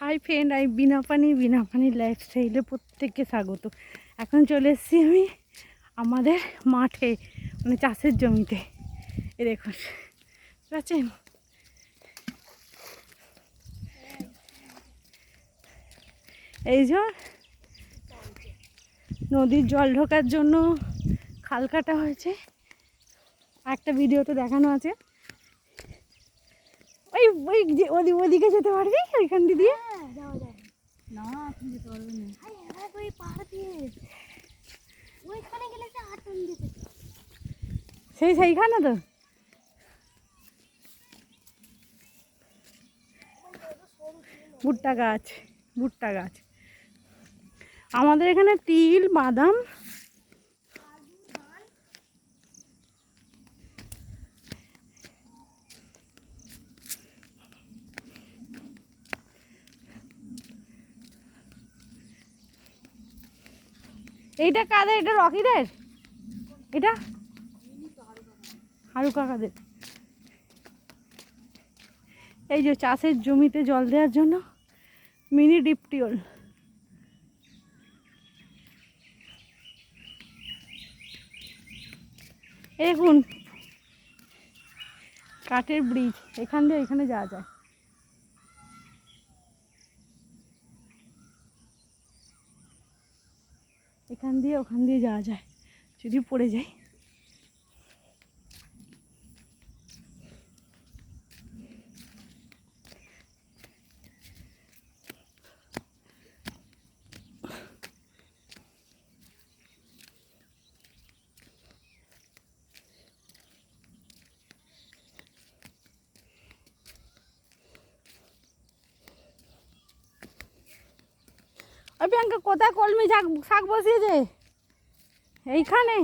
Hi friend, আমি বিনা পানি বিনা পানি লাইফস্টাইলে প্রত্যেককে স্বাগত। এখন চলে এসেছি আমি আমাদের মাঠে মানে চাষের জমিতে। এ দেখুন পাচ্ছেন এই যে নদীর জল ঢোকার জন্য খাল কাটা হয়েছে। একটা ভিডিওতে দেখানো আছে। ওই ওই যে ওদি ওদিকে যেতে পারবি ওইখান দিয়ে? হ্যাঁ যাওয়া যায়। না আপনি যেতে পারবেন না। হ্যাঁ ওই পাহাড় দিয়ে। ওইখানে গেলে সে সেই সেইখানে তো? ভুট্টা গাছ ভুট্টা গাছ। আমাদের এখানে তিল বাদাম এইটা কাদের? এটা রকিদের? এটা? হারু কাকাদের। এই যে চাষের জমিতে জল দেওয়ার জন্য মিনি ডিপটিওল দেখুন, কাঠের ব্রিজ, এখান দিয়ে এখানে যাওয়া যায়। এখান দিয়ে ওখান দিয়ে যাওয়া যায়। যদি পড়ে যায় প্রিয়াঙ্কা কোথায় কলমি শাক শাক বসিয়েছে এইখানে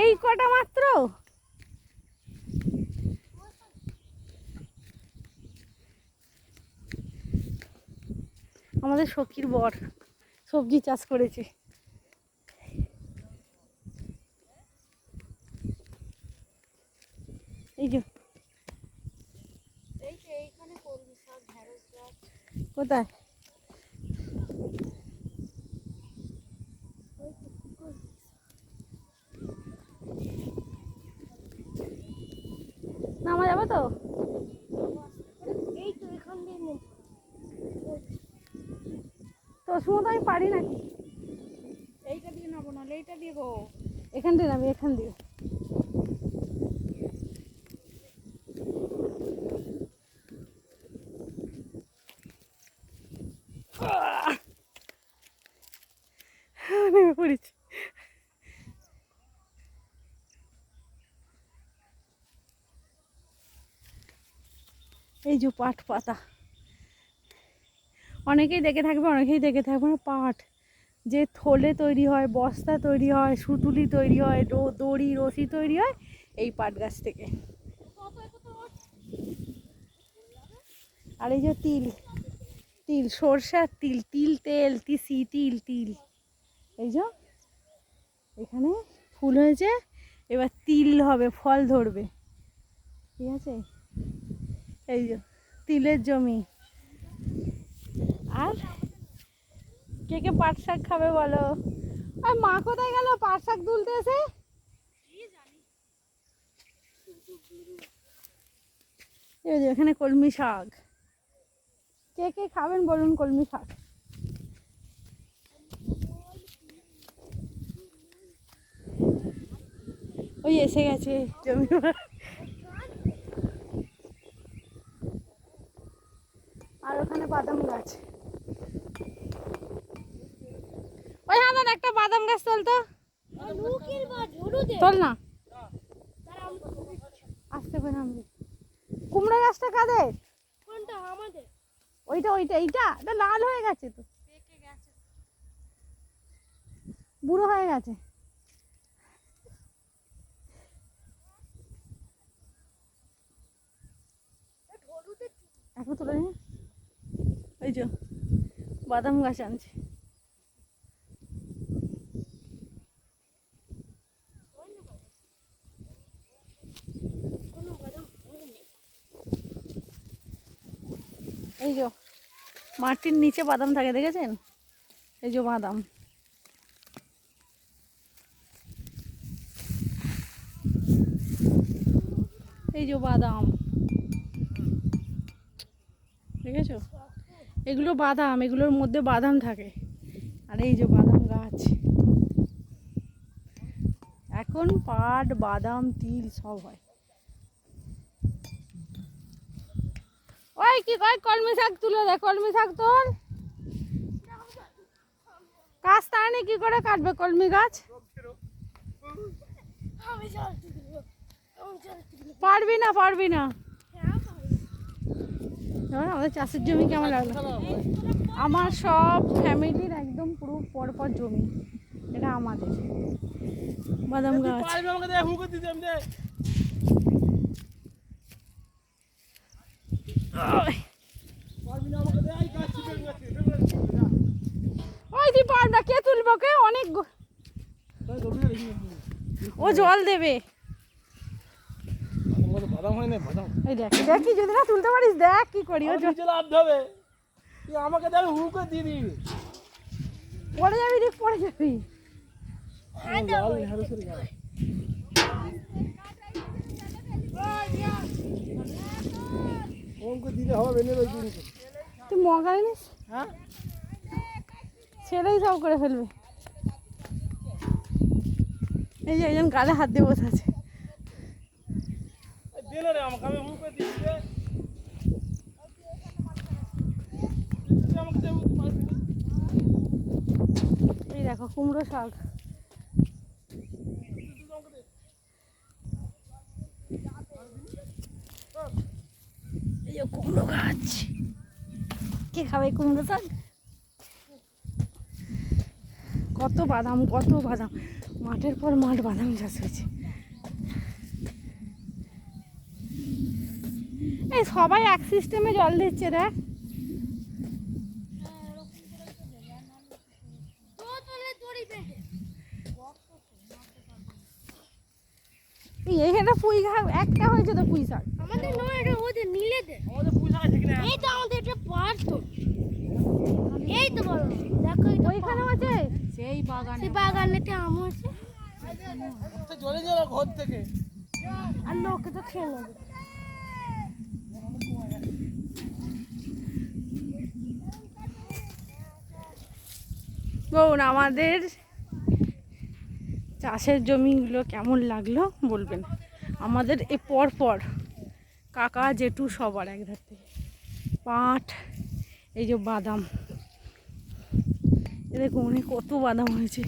এই কটা মাত্র? আমাদের সখীর বর সবজি চাষ করেছে। এই যে এই তো এইখানে করবি সব ঢেঁড়স গাছ কোথায়? নামা যাবে তো? এই তো এখান দিয়ে তো আমি পারি নাকি এইটা দিয়ে নেব না এইটা দিয়ে গো। এখান দিয়ে নামি এখান দিয়ে আহ! নেমে পড়েছি এই যে পাট পাতা। অনেকেই দেখে থাকবে, অনেকেই দেখে থাকবে না। পাট যে থলে তৈরি হয়, বস্তা তৈরি হয়, সুতুলি তৈরি হয় দড়ি, রশি তৈরি হয়, এই পাট গাছ থেকে। আর এই যে তিল তিল, সর্ষার তিল তিল, তেল, তিসি, তিল তিল। এই যে, এখানে ফুল হয়েছে, এবার তিল হবে, ফল ধরবে। ঠিক আছে? এই যে, তিলের জমি। আর কে কে পাট শাক খাবে বলো? আর মা কোথায় গেল? পাট শাক তুলতে এসে? এখানে কলমি শাক। কে কে খাবেন বলুন কলমি শাক? ওই এসে গেছে। জমি আর ওখানে বাদাম গাছ। ওই হামান একটা বাদাম গাছ তোল তো। লুকির বা ঝুড়ু দে তোল না। আসতে করে নামবি। কুমড়ো গাছটা কাদের? কোনটা? আমাদের। ওইটা ওইটা এইটা? এটা লাল হয়ে গেছে তো। বুড়ো হয়ে গেছে। এখন তোলা নি। এই যে, বাদাম গাছ আনছে। এই যে, মাটির নিচে বাদাম থাকে, দেখেছেন? এই যে বাদাম। এই যে বাদাম। দেখেছ? এগুলো বাদাম, এগুলোর মধ্যে বাদাম থাকে। আর এই যে বাদাম গাছ। এখন পাট, বাদাম, তিল সব হয়। ওই কি কয় কলমি শাক তুলে দে, কলমি শাক তোল গাছ তাড়ানি কি করে কাটবে কলমি গাছ? পারবি না পারবি না। আমাদের চাষের জমি কেমন লাগল? আমার সব ফ্যামিলির একদম পুরো পরপর জমি। এটা আমাদের। বাদাম গাছ। ওই, তুই না কে তুলবো কে অনেক ও জল দেবে। বাদাম হয় না বাদাম। এই দেখ দেখি যদি না তুলতে পারিস দেখ কি করি ও জল লাভতে হবে তুই আমাকে দে আমি হুঁকো দিয়ে দিবি। পড়ে যাবি দেখ পড়ে যাবি। হুঁকো দিলে হবে ওই দিন তুই মগাই নিস হ্যাঁ? ছেলেই সব করে ফেলবে। এই যে একজন গালে হাত দিয়ে বসে আছে দিলে রে আমাকে আমি হুঁকো দিয়ে দিবে তুই আমাকে দে হুঁকো পারবি না এই দেখো, কুমড়ো শাক। এই কুমড়ো গাছ। কে খাবে কুমড়ো শাক? কত বাদাম কত বাদাম। মাঠের পর মাঠ বাদাম চাষ হয়েছে। এই সবাই এক সিস্টেমে জল দিচ্ছে দেখ। পুঁই শাক একটা হয়েছে তো পুঁই শাক। আমাদের নয় এটা ওদের নীলেদের আমাদের পয়সা আছে কিনা? এই তো আমাদের এটা পার তো এই তো দেখো আছে? সেই বাগানেতে আম আছে। ঘর থেকে। আর লোকে তো খেয়ে নেবে বোন আমাদের চাষের জমিগুলো কেমন লাগল বলবেন? আমাদের এ পর পর কাকা, জেঠু সবার এক ধার থেকে। পাট, এই যে বাদাম। দেখুন অনেক কত বাদাম হয়েছে।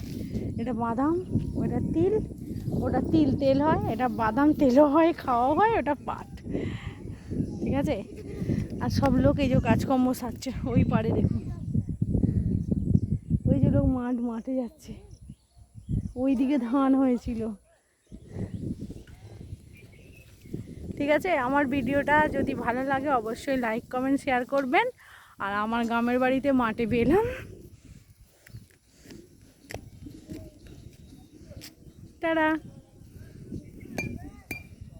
এটা বাদাম, ওটা তিল ওটা তিল তেল হয়, এটা বাদাম তেলও হয়, খাওয়াও হয়, ওটা পাট। ঠিক আছে? আর সব লোক এই যে কাজকর্ম সারছে, ওই পারে দেখুন। মাঠ মাঠে যাচ্ছে। ওই দিকে ধান হয়েছিল। ঠিক আছে? আমার ভিডিওটা যদি ভালো লাগে অবশ্যই লাইক কমেন্ট শেয়ার করবেন। আর আমার গ্রামের বাড়িতে মাঠে বেলাম টাটা!